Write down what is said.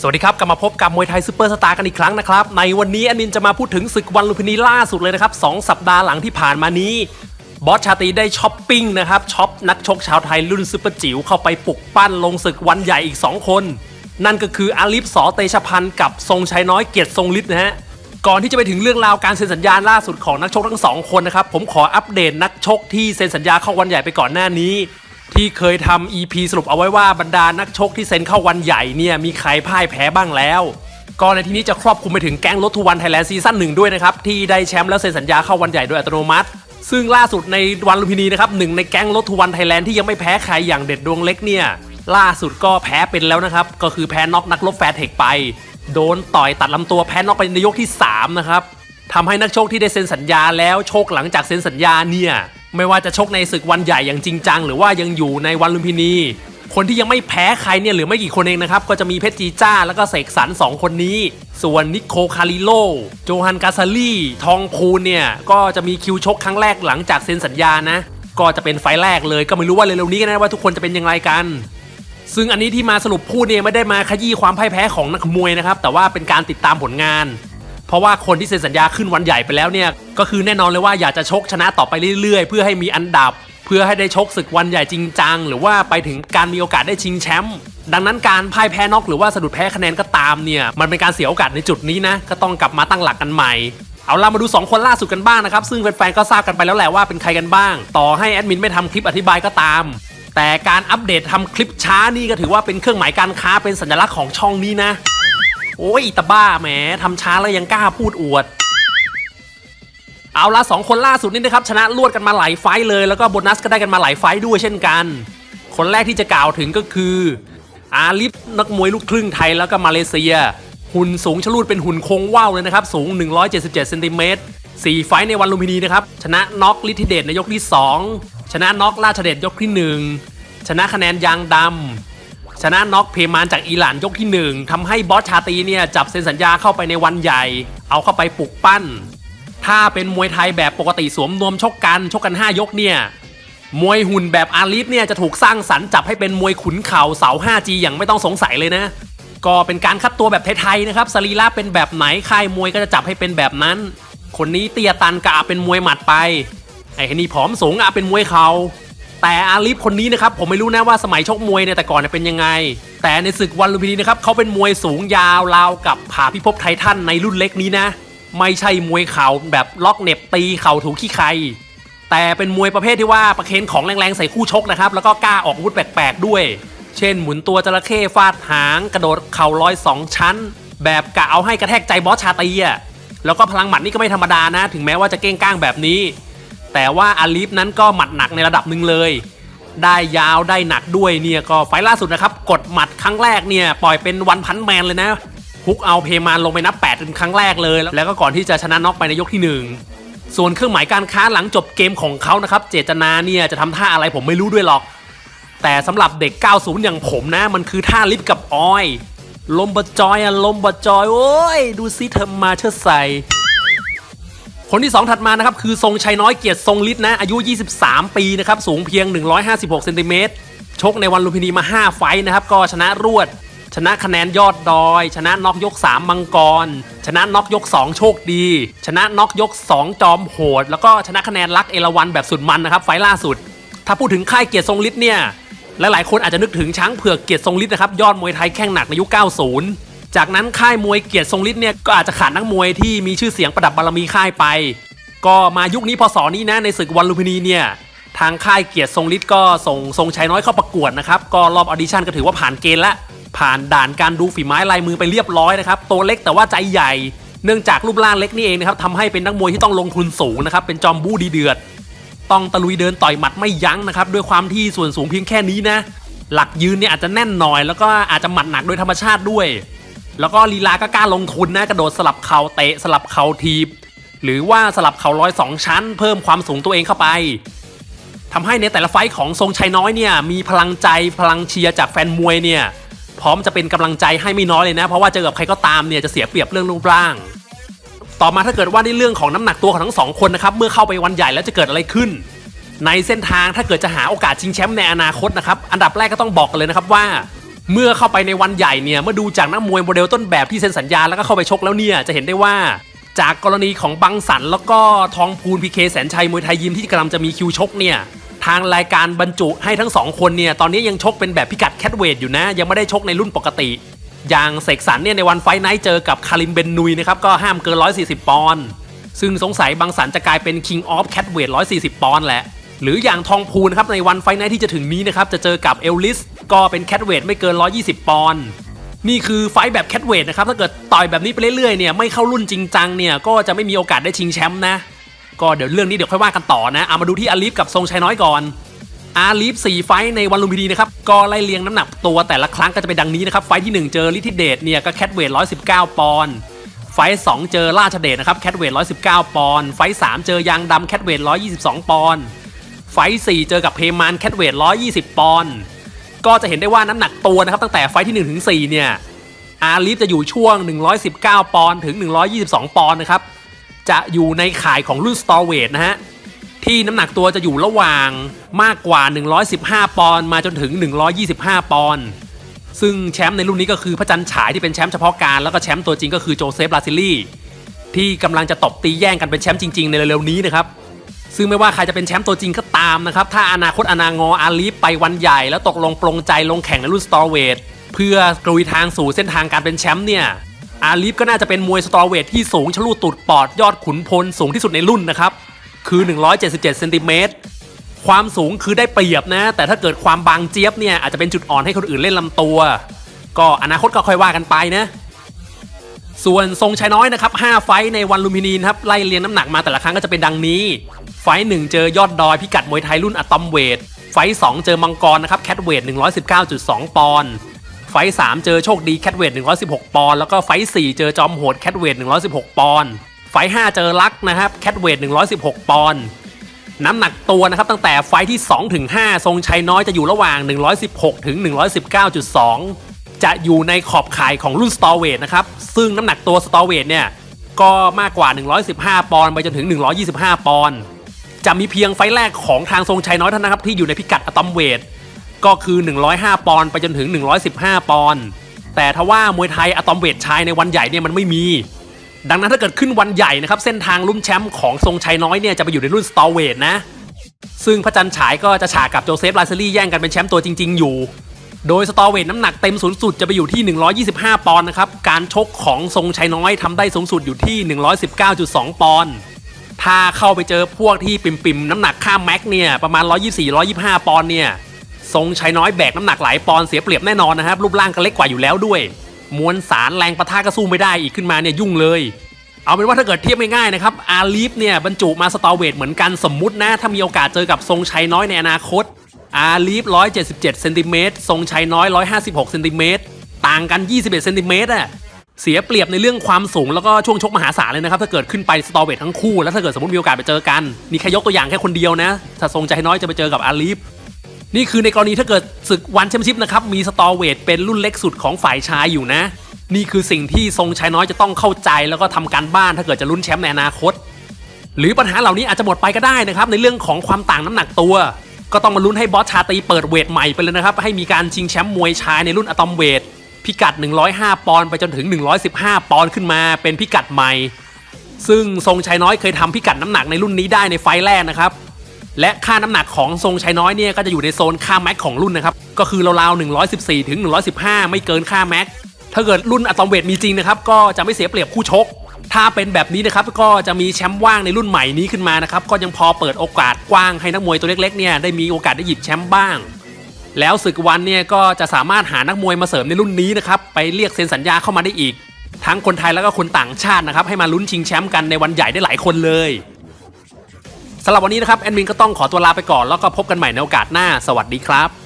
สวัสดีครับ กลับมาพบกับมวยไทยซูเปอร์สตาร์กันอีกครั้งนะครับ ในวันนี้อดมินจะมาพูดถึงศึกวันลุมพินีล่าสุดเลยนะครับสองสัปดาห์หลังที่ผ่านมานี้ บอสชาตีได้ช้อปปิ้งนะครับช็อปนักชกชาวไทยรุ่นซุปเปอร์จิ๋วเข้าไปปลุกปั้นลงศึกวันใหญ่อีก 2 คน นั่นก็คืออาลิฟสอเตชพันธ์กับทรงชัยน้อยเกียรติทรงฤทธิ์นะฮะก่อนที่จะไปถึงเรื่องราวการเซ็นสัญญาล่าสุดของนักชกทั้งสองคนนะครับผมขออัปเดตนักชกที่เซ็นสัญญาเข้าวันใหญ่ไปก่อนหน้านี้ ที่เคยทำ EP สรุปเอาไว้ว่าบรรดานักชกที่เซ็นเข้าวันใหญ่เนี่ยมีใครพ่ายแพ้บ้างแล้ว ก็ในที่นี้จะครอบคลุมไปถึงแก๊งรถทุวันไทยแลนด์ซีซั่นหนึ่งด้วยนะครับ ที่ได้แชมป์แล้วเซ็นสัญญาเข้าวันใหญ่โดยอัตโนมัติ ซึ่งล่าสุดในวันลุมพินีนะครับหนึ่งในแก๊งรถทุวันไทยแลนด์ที่ยังไม่แพ้ใครอย่างเด็ดดวงเล็กเนี่ยล่าสุดก็แพ้เป็นแล้วนะครับก็คือแพ้น็อกนักรบแฟร์เทคไป โดนต่อยตัดลำตัวแพ้น็อกไปในยกที่ 3 นะครับทำให้นักชกที่ได้เซ็นสัญญาแล้วโชคหลังจากเซ็นสัญญาเนี่ย ไม่ว่าจะชกในศึกวันใหญ่อย่างจริงจัง หรือว่ายังอยู่ในวันลุมพินี คนที่ยังไม่แพ้ใครเนี่ยหรือไม่กี่คนเองนะครับ ก็จะมีเพชรจีจ้าแล้วก็เสกสรรสองคนนี้ ส่วนนิโคคาริโล โจฮันกาซาลีทองพูนเนี่ย ก็จะมีคิวชกครั้งแรกหลังจากเซ็นสัญญานะ ก็จะเป็นไฟแรกเลยก็ไม่รู้ว่าเร็วๆนี้กันะว่าทุกคนจะเป็นอย่างไรกันซึ่งอันนี้ที่มาสรุปพูดเนี่ยไม่ได้มาขยี้ความพ่ายแพ้ของนักมวยนะครับ แต่ว่าเป็นการติดตามผลงาน เพราะว่าคนที่เซ็นสัญญาขึ้นวันใหญ่ไปแล้วเนี่ยก็คือแน่นอนเลยว่าอยากจะชกชนะต่อไปเรื่อยๆ เพื่อให้มีอันดับ เพื่อให้ได้ชกศึกวันใหญ่จริงจังหรือว่าไปถึงการมีโอกาสได้ชิงแชมป์ดังนั้นการพ่ายแพ้น็อกหรือว่าสะดุดแพ้คะแนนก็ตามเนี่ยมันเป็นการเสียโอกาสในจุดนี้นะก็ต้องกลับมาตั้งหลักกันใหม่เอาล่ะมาดู 2 คนล่าสุดกันบ้างนะครับ ซึ่งแฟนๆก็ทราบกันไปแล้วแหละว่าเป็นใครกันบ้าง ต่อให้แอดมินไม่ทำคลิปอธิบายก็ตาม แต่การอัปเดตทำคลิปช้านี่ก็ถือว่าเป็นเครื่องหมายการค้าเป็นสัญลักษณ์ของช่องนี้นะ โอ้ยตาบ้าแหมทำช้าแล้วยังกล้าพูดอวด เอาละสองคนล่าสุดนี่นะครับ ชนะรวดกันมาหลายไฟเลยแล้วก็โบนัสก็ได้กันมาหลายไฟด้วยเช่นกัน คนแรกที่จะกล่าวถึงก็คือ อาลิฟนักมวยลูกครึ่งไทยแล้วก็มาเลเซีย หุ่นสูงชลูดเป็นหุ่นโคงว่าวเลยนะครับ สูง 177เซนติเมตรสี่ไฟในวันลุมพินีนะครับ ชนะน็อกลิทิเดชในยกที่ 2 ชนะน็อกราชเดชยกที่ 1 ชนะคะแนนยางดำ ชนะน็อกเพมานจากอิหร่านยกที่ 1ทำให้บอสชาตีเนี่ยจับเซ็นสัญญาเข้าไปในวันใหญ่ เอาเข้าไปปลุกปั้น ถ้าเป็นมวยไทยแบบปกติสวมนวมชกกันชกกัน 5 ยกเนี่ยมวยหุ่นแบบอาลิฟเนี่ยจะถูกสร้างสรรค์จับให้เป็นมวยขุนเข่าเสา 5G อย่างไม่ต้องสงสัยเลยนะ ก็เป็นการคัดตัวแบบไทยๆนะครับสรีระเป็นแบบไหนค่ายมวยก็จะจับให้เป็นแบบนั้น คนนี้เตียตันกะเป็นมวยหมัดไปไอ้คนนี้ผอมสูงอะเป็นมวยเขา่า แต่อาลิฟคนนี้นะครับผมไม่รู้นะว่าสมัยชกมวยเนี่ยแต่ก่อนเนี่ยเป็นยังไง แต่ในศึกวันลุมพินีนะครับเขาเป็นมวยสูงยาวราวกับผาพิภพไททันในรุ่นเล็กนี้นะ ไม่ใช่มวยเข่าแบบล็อกเหน็บตีเข่าถูขี้ใคร แต่เป็นมวยประเภทที่ว่าประเคนของแรงๆใส่คู่ชกนะครับแล้วก็กล้าออกอาวุธแปลกๆด้วย เช่น หมุนตัวจระเข้ฟาดหาง กระโดดเข่าลอยสองชั้น แบบกะเอาให้กระแทกใจบอสชาตีอะแล้วก็พลังหมัดนี่ก็ไม่ธรรมดานะ ถึงแม้ว่าจะเก้งก้างแบบนี้ แต่ว่าอาลีฟนั้นก็หมัดหนักในระดับหนึ่งเลย ได้ยาวได้หนักด้วยเนี่ยก็ไฟล่าสุดนะครับ กดหมัดครั้งแรกเนี่ยปล่อยเป็นวันพันแมนเลยนะฮุกเอาเพมานลงไปนับ8เป็นครั้งแรกเลย แล้วก็ก่อนที่จะชนะน็อกไปในยกที่หนึ่งส่วนเครื่องหมายการค้าหลังจบเกมของเขานะครับ เจตนาเนี่ยจะทำท่าอะไรผมไม่รู้ด้วยหรอก แต่สำหรับเด็ก 90 อย่างผมนะ มันคือท่าลิฟกับออย ลมบะจอยอะลมบะจอย โอ้ย ดูซิเธอมาเชิดใส่ คนที่ 2 ถัดมานะครับคือทรงชัยน้อยเกียรติทรงฤทธิ์นะอายุ 23 ปีนะครับสูงเพียง 156เซนติเมตรชกในวันลุมพินีมา 5 ไฟนะครับก็ชนะรวด ชนะคะแนนยอดดอย ชนะน็อกยก 3 มังกร ชนะน็อกยก 2 โชคดี ชนะน็อกยก 2 จอมโหด แล้วก็ชนะคะแนนลักเอราวันแบบสุดมันนะครับไฟล์ล่าสุด ถ้าพูดถึงค่ายเกียรติทรงฤทธิ์เนี่ยหลายๆคนอาจจะนึกถึงช้างเผือกเกียรติทรงฤทธิ์นะครับยอดมวยไทยแข้งหนักในยุค 90 จากนั้นค่ายมวยเกียรติทรงฤทธิ์เนี่ยก็อาจจะขาดนักมวยที่มีชื่อเสียงประดับบารมีค่ายไป ก็มายุคนี้พศนี้นะในศึกวันลุมพินีเนี่ยทางค่ายเกียรติทรงฤทธิ์ก็ส่งทรงชัยน้อยเข้าประกวดนะครับก็รอบออดิชั่นก็ถือว่าผ่านเกณฑ์ละผ่านด่านการดูฝีไม้ลายมือไปเรียบร้อยนะครับตัวเล็กแต่ว่าใจใหญ่เนื่องจากรูปร่างเล็กนี่เองนะครับทำให้เป็นนักมวยที่ต้องลงทุนสูงนะครับเป็นจอมบู้ดีเดือด ต้องตะลุยเดินต่อยหมัดไม่ยั้งนะครับด้วยความที่ส่วนสูงเพียงแค่นี้นะหลักยืนเนี่ยอาจจะแน่นหน่อย แล้วก็อาจจะหมัดหนักโดยธรรมชาติด้วย แล้วก็ลีลาก็กล้าลงทุนนะกระโดดสลับเข่าเตะสลับเข่าทีบ หรือว่าสลับเข่าร้อยสองชั้น เพิ่มความสูงตัวเองเข้าไปทำให้ในแต่ละไฟท์ของทรงชัยน้อยเนี่ยมีพลังใจพลังเชียร์จากแฟนมวยเนี่ยพร้อมจะเป็นกำลังใจให้ไม่น้อยเลยนะ เพราะว่าเจอกับใครก็ตามเนี่ยจะเสียเปรียบเรื่องรูปร่าง ต่อมาถ้าเกิดว่าในเรื่องของน้ำหนักตัวของทั้งสองคนนะครับเมื่อเข้าไปวันใหญ่แล้วจะเกิดอะไรขึ้น ในเส้นทางถ้าเกิดจะหาโอกาสชิงแชมป์ในอนาคตนะครับอันดับแรกก็ต้องบอกกันเลยนะครับว่า เมื่อเข้าไปในวันใหญ่เนี่ยเมื่อดูจากนักมวยโมเดลต้นแบบที่เซ็นสัญญาแล้วก็เข้าไปชกแล้วเนี่ยจะเห็นได้ว่าจากกรณีของบังสันแล้วก็ทองพูนพีเคแสนชัยมวยไทยยิมที่กำลังจะมีคิวชกเนี่ยทางรายการบรรจุให้ทั้งสองคนเนี่ยตอนนี้ยังชกเป็นแบบพิกัดแคทเวทอยู่นะ ยังไม่ได้ชกในรุ่นปกติ อย่างเสกสรรเนี่ยในวันไฟไนท์เจอกับคาริมเบนนุยนะครับก็ห้ามเกิน 140 ปอนด์ซึ่งสงสัยบังสันจะกลายเป็น King of Catweight 140 ปอนด์แหละ หรืออย่างทองพูนครับในวันไฟไนท์ที่จะถึงนี้นะครับจะเจอกับเอลลิส ก็เป็นแคทเวทไม่เกิน 120 ปอนด์นี่คือไฟแบบแคทเวทนะครับถ้าเกิดต่อยแบบนี้ไปเรื่อยๆเนี่ยไม่เข้ารุ่นจริงจังเนี่ยก็จะไม่มีโอกาสได้ชิงแชมป์นะ ก็เดี๋ยวเรื่องนี้เดี๋ยวค่อยว่ากันต่อนะเอามาดูที่อาลีฟกับทรงชัยน้อยก่อนอาลีฟ4ไฟในวันลุมพินีนะครับก็ไล่เลียงน้ำหนักตัวแต่ละครั้งก็จะเป็นดังนี้นะครับไฟที่ 1 เจอลิทิเดตเนี่ยก็แคทเวท119 ปอนด์ไฟท์2เจอราชเดชนะครับแคทเวท119 ปอนด์ไฟท์3เจอยางดำแคทเวท122 ปอนด์ไฟท์4เจอกับเพมานแคทเวท120 ปอนด์ ก็จะเห็นได้ว่าน้ำหนักตัวนะครับตั้งแต่ไฟที่ 1 ถึง 4 เนี่ย อาลีฟจะอยู่ช่วง 119 ปอนด์ถึง 122 ปอนด์นะครับ จะอยู่ในขายของรุ่นสตอเวทนะฮะ ที่น้ำหนักตัวจะอยู่ระหว่างมากกว่า 115 ปอนด์มาจนถึง 125 ปอนด์ซึ่งแชมป์ในรุ่นนี้ก็คือพระจันทร์ฉายที่เป็นแชมป์เฉพาะการ แล้วก็แชมป์ตัวจริงก็คือโจเซฟลาซิลลี่ที่กำลังจะตบตีแย่งกันเป็นแชมป์จริงๆในเร็วๆนี้นะครับ ซึ่งไม่ว่าใครจะเป็นแชมป์ตัวจริงก็ตามนะครับ ถ้าอนาคตอนางออาลีฟไปวันใหญ่ แล้วตกลงปรงใจลงแข่งในรุ่นสตอร์เวทเพื่อกลุยทางสู่เส้นทางการเป็นแชมป์เนี่ยอาลีฟก็น่าจะเป็นมวยสตอร์เวทที่สูงชะลูดตุดปอดยอดขุนพลสูงที่สุดในรุ่นนะครับ คือ 177เซนติเมตรความสูงคือได้เปรียบนะ แต่ถ้าเกิดความบางเจี๊ยบเนี่ยอาจจะเป็นจุดอ่อนให้คนอื่นเล่นลำตัว ก็อนาคตก็ค่อยว่ากันไปนะ ส่วนทรงชัยน้อยนะครับ5ไฟในวันลุมพินีนครับไล่เรียงน้ำหนักมาแต่ละครั้งก็จะเป็นดังนี้ ไฟหนึ่งเจอยอดดอยพิกัดมวยไทยรุ่นอะตอมเวท ไฟสองเจอมังกรนะครับแคทเวท119.2 ปอนด์ไฟสามเจอโชคดีแคทเวท116 ปอนด์แล้วก็ไฟสี่เจอจอมโหดแคทเวท116 ปอนด์ไฟห้าเจอลักนะครับแคทเวท116 ปอนด์น้ำหนักตัวนะครับตั้งแต่ไฟท์ที่2ถึง5ทรงชัยน้อยจะอยู่ระหว่าง 116ถึง119.2 จะอยู่ในขอบข่ายของรุ่นสตอเวทนะครับ ซึ่งน้ำหนักตัวสตอเวทเนี่ย ก็มากกว่า 115 ปอนด์ไปจนถึง 125 ปอนด์จะมีเพียงไฟแรกของทางทรงชัยน้อยเท่านั้นครับ ที่อยู่ในพิกัดอะตอมเวทก็คือ 105 ปอนด์ไปจนถึง 115 ปอนด์แต่ถ้าว่ามวยไทยอะตอมเวทชายในวันใหญ่เนี่ยมันไม่มี ดังนั้นถ้าเกิดขึ้นวันใหญ่นะครับเส้นทางลุ้นแชมป์ของทรงชัยน้อยเนี่ยจะไปอยู่ในรุ่นสตอเวทนะซึ่งพระจันทร์ฉายก็จะฉากกับโจเซฟลาเซลี่แย่งกันเป็นแชมป์ตัวจริง ๆ อยู่ โดยสตอเวทน้ำหนักเต็มสูงสุดจะไปอยู่ที่ 125 ปอนด์นะครับ การชกของทรงชัยน้อยทำได้สูงสุดอยู่ที่ 119.2 ปอนด์ถ้าเข้าไปเจอพวกที่ปิ่มๆ น้ำหนักข้ามแม็กเนี่ย ประมาณ 124-125 ปอนด์เนี่ย ทรงชัยน้อยแบกน้ำหนักหลายปอนด์เสียเปรียบแน่นอนนะครับ รูปร่างก็เล็กกว่าอยู่แล้วด้วย มวลสารแรงประทะก็สู้ไม่ได้อีกขึ้นมาเนี่ยยุ่งเลย เอาเป็นว่าถ้าเกิดเทียบง่ายๆนะครับ อาลีฟเนี่ยบรรจุมาสตอเวทเหมือนกันสมมุตินะ ถ้ามีโอกาสเจอกับทรงชัยน้อยในอนาคต อาลีฟ177เซนติเมตรทรงชัยน้อย 156เซนติเมตรต่างกัน 21เซนติเมตรอะเสียเปรียบในเรื่องความสูงแล้วก็ช่วงชกมหาศาลเลยนะครับ ถ้าเกิดขึ้นไปสตอเวททั้งคู่ แล้วถ้าเกิดสมมติมีโอกาสไปเจอกัน นี่แค่ยกตัวอย่างแค่คนเดียวนะถ้าทรงชัยน้อยจะไปเจอกับอาลีฟนี่คือในกรณีถ้าเกิดศึกวันแชมเปี้ยนชิพนะครับมีสตอเวทเป็นรุ่นเล็กสุดของฝ่ายชายอยู่นะ นี่คือสิ่งที่ทรงชัยน้อยจะต้องเข้าใจแล้วก็ทำการบ้านถ้าเกิดจะลุ้นแชมป์ในอนาคต หรือปัญหาเหล่านี้อาจจะหมดไปก็ได้นะครับในเรื่องของความต่างน้ำหนักตัว ก็ต้องมาลุ้นให้บอสชาตีเปิดเวทใหม่ไปเลยนะครับ ให้มีการชิงแชมป์มวยชายในรุ่นอะตอมเวท พิกัด 105 ปอนด์ไปจนถึง 115 ปอนด์ขึ้นมาเป็นพิกัดใหม่ ซึ่งทรงชัยน้อยเคยทำพิกัดน้ำหนักในรุ่นนี้ได้ในไฟแรกนะครับ และค่าน้ำหนักของทรงชัยน้อยเนี่ยก็จะอยู่ในโซนค่าแม็กของรุ่นนะครับ ก็คือราวๆ114 ถึง 115 ไม่เกินค่าแม็ก ถ้าเกิดรุ่นอะตอมเวทมีจริงนะครับก็จะไม่เสียเปรียบคู่ชก ถ้าเป็นแบบนี้นะครับก็จะมีแชมป์ว่างในรุ่นใหม่นี้ขึ้นมานะครับก็ยังพอเปิดโอกาสกว้างให้นักมวยตัวเล็กๆเนี่ยได้มีโอกาสได้หยิบแชมป์บ้าง แล้วศึกวันเนี่ยก็จะสามารถหานักมวยมาเสริมในรุ่นนี้นะครับไปเรียกเซ็นสัญญาเข้ามาได้อีก ทั้งคนไทยแล้วก็คนต่างชาตินะครับให้มาลุ้นชิงแชมป์กันในวันใหญ่ได้หลายคนเลยสำหรับวันนี้นะครับแอดมินก็ต้องขอตัวลาไปก่อนแล้วก็พบกันใหม่ในโอกาสหน้า สวัสดีครับ